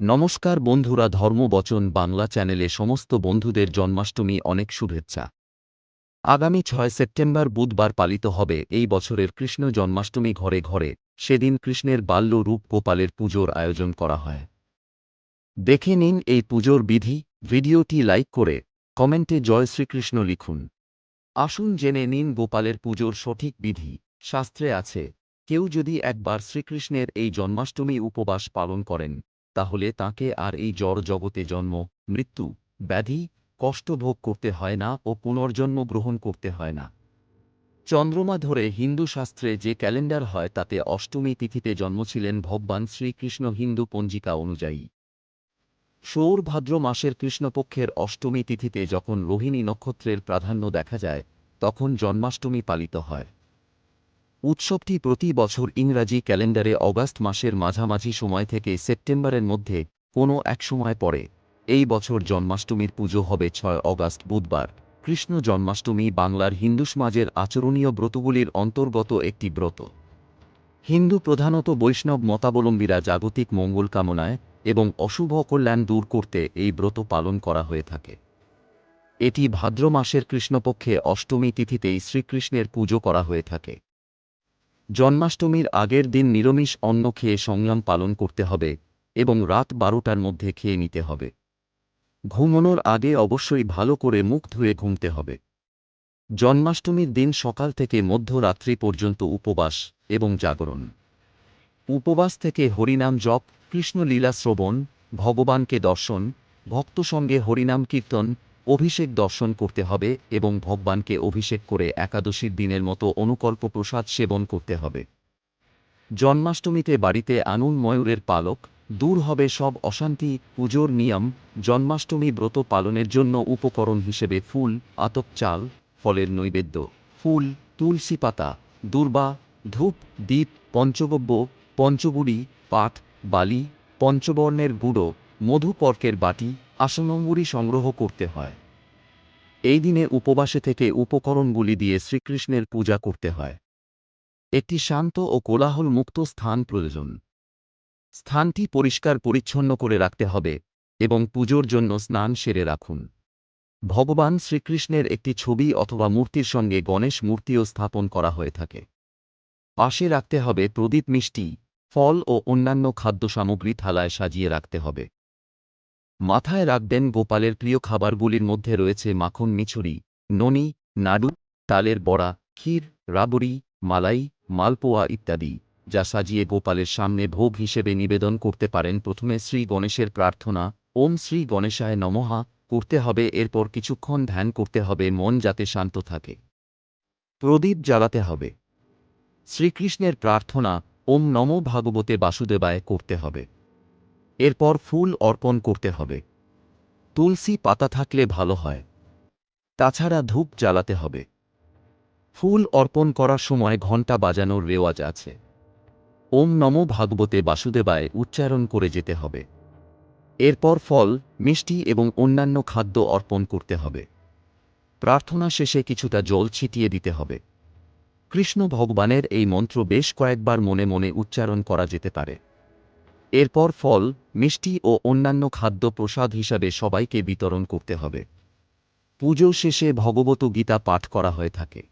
নমস্কার বন্ধুরা ধর্মবচন বাংলা চ্যানেলে সমস্ত বন্ধুদের জন্মাষ্টমী অনেক শুভেচ্ছা। আগামী ছয় সেপ্টেম্বর বুধবার পালিত হবে এই বছরের কৃষ্ণ জন্মাষ্টমী ঘরে ঘরে, সেদিন কৃষ্ণের বাল্য রূপ গোপালের পুজোর আয়োজন করা হয়। দেখে নিন এই পুজোর বিধি, ভিডিওটি লাইক করে, কমেন্টে জয় শ্রীকৃষ্ণ লিখুন। আসুন জেনে নিন গোপালের পুজোর সঠিক বিধি, শাস্ত্রে আছে, কেউ যদি একবার শ্রীকৃষ্ণের এই জন্মাষ্টমী উপবাস পালন করেন তাহলে তাকে আর এই জড় জগতে জন্ম, মৃত্যু, ব্যাধি, কষ্ট ভোগ করতে হয় না ও পুনর্জন্ম গ্রহণ করতে হয় না। চন্দ্রমা ধরে হিন্দু শাস্ত্রে যে ক্যালেন্ডার হয় তাতে অষ্টমী তিথিতে জন্ম ছিলেন ভগবান শ্রীকৃষ্ণ হিন্দু পঞ্জিকা অনুযায়ী। সৌর ভাদ্র মাসের কৃষ্ণপক্ষের অষ্টমী তিথিতে যখন রোহিণী নক্ষত্রের প্রাধান্য দেখা যায়, তখন জন্মাষ্টমী পালিত হয়। উৎসবটি প্রতি বছর ইংরাজি ক্যালেন্ডারে অগাস্ট মাসের মাঝামাঝি সময় থেকে সেপ্টেম্বরের মধ্যে কোনো এক সময় পড়ে। এই বছর জন্মাষ্টমীর পুজো হবে ছয় অগাস্ট বুধবার। কৃষ্ণ জন্মাষ্টমী বাংলার হিন্দু সমাজের আচরণীয় ব্রতগুলির অন্তর্গত একটি ব্রত। হিন্দু প্রধানত বৈষ্ণব মতাবলম্বীরা জাগতিক মঙ্গল কামনায় এবং অশুভ কল্যাণ দূর করতে এই ব্রত পালন করা হয়ে থাকে। এটি ভাদ্র মাসের কৃষ্ণপক্ষে অষ্টমী তিথিতেই শ্রীকৃষ্ণের পুজো করা হয়ে থাকে। জন্মাষ্টমীর আগের দিন নিরামিষ অন্ন খেয়ে সংযম পালন করতে হবে এবং রাত বারোটার মধ্যে খেয়ে নিতে হবে। ঘুমনোর আগে অবশ্যই ভালো করে মুখ ধুয়ে ঘুমতে হবে। জন্মাষ্টমীর দিন সকাল থেকে মধ্যরাত্রি পর্যন্ত উপবাস এবং জাগরণ। উপবাস থেকে হরিনাম জপ, কৃষ্ণলীলা শ্রবণ, ভগবানকে দর্শন ভক্ত সঙ্গে হরিনাম কীর্তন অভিষেক দর্শন করতে হবে এবং ভগবানকে অভিষেক করে একাদশীর দিনের মতো অনুকল্প প্রসাদ সেবন করতে হবে। জন্মাষ্টমীতে বাড়িতে আনুন ময়ূরের পালক, দূর হবে সব অশান্তি, পুজোর নিয়ম, জন্মাষ্টমী ব্রত পালনের জন্য উপকরণ হিসেবে ফুল, আতপ চাল, ফলের নৈবেদ্য, ফুল, তুলসী পাতা, দুর্বা, ধূপ দ্বীপ পঞ্চগব্য পঞ্চগুড়ি পাঠ বালি, পঞ্চবর্ণের গুঁড়ো মধুপর্কের বাটি আসনঙ্গুরি সংগ্রহ করতে হয়। এই দিনে উপবাসে থেকে উপকরণগুলি দিয়ে শ্রীকৃষ্ণের পূজা করতে হয়। একটি শান্ত ও কোলাহল মুক্ত স্থান প্রয়োজন। স্থানটি পরিষ্কার পরিচ্ছন্ন করে রাখতে হবে এবং পুজোর জন্য স্নান সেরে রাখুন। ভগবান শ্রীকৃষ্ণের একটি ছবি অথবা মূর্তির সঙ্গে গণেশ মূর্তিও স্থাপন করা হয়ে থাকে। পাশে রাখতে হবে প্রদীপ মিষ্টি, ফল ও অন্যান্য খাদ্য সামগ্রী থালায় সাজিয়ে রাখতে হবে। মাথায় রাখবেন গোপালের প্রিয় খাবারগুলির মধ্যে রয়েছে মাখন মিছুরি, ননি, নাড়ু, তালের বড়া, ক্ষীর, রাবড়ি, মালাই, মালপোয়া ইত্যাদি, যা সাজিয়ে গোপালের সামনে ভোগ হিসেবে নিবেদন করতে পারেন। প্রথমে শ্রী গণেশের প্রার্থনা, ওম শ্রী গণেশায় নমহা করতে হবে, এরপর কিছুক্ষণ ধ্যান করতে হবে, মন যাতে শান্ত থাকে। প্রদীপ জ্বালাতে হবে। শ্রীকৃষ্ণের প্রার্থনা, ওম নমো ভাগবতে বাসুদেবায় করতে হবে। এরপর ফুল অর্পণ করতে হবে। তুলসী পাতা থাকলে ভালো হয়। তাছাড়া ধূপ জ্বালাতে হবে। ফুল অর্পণ করার সময় ঘণ্টা বাজানোর রেওয়াজ আছে। ওম নমো ভাগবতে বাসুদেবায় উচ্চারণ করে যেতে হবে। এরপর ফল, মিষ্টি এবং অন্যান্য খাদ্য অর্পণ করতে হবে। প্রার্থনা শেষে কিছুটা জল ছিটিয়ে দিতে হবে। কৃষ্ণ ভগবানের এই মন্ত্র বেশ কয়েকবার মনে মনে উচ্চারণ করা যেতে পারে। এরপর ফল, মিষ্টি ও অন্যান্য খাদ্য প্রসাদ হিসাবে সবাইকে বিতরণ করতে হবে। পুজো শেষে ভগবত গীতা পাঠ করা হয়ে থাকে।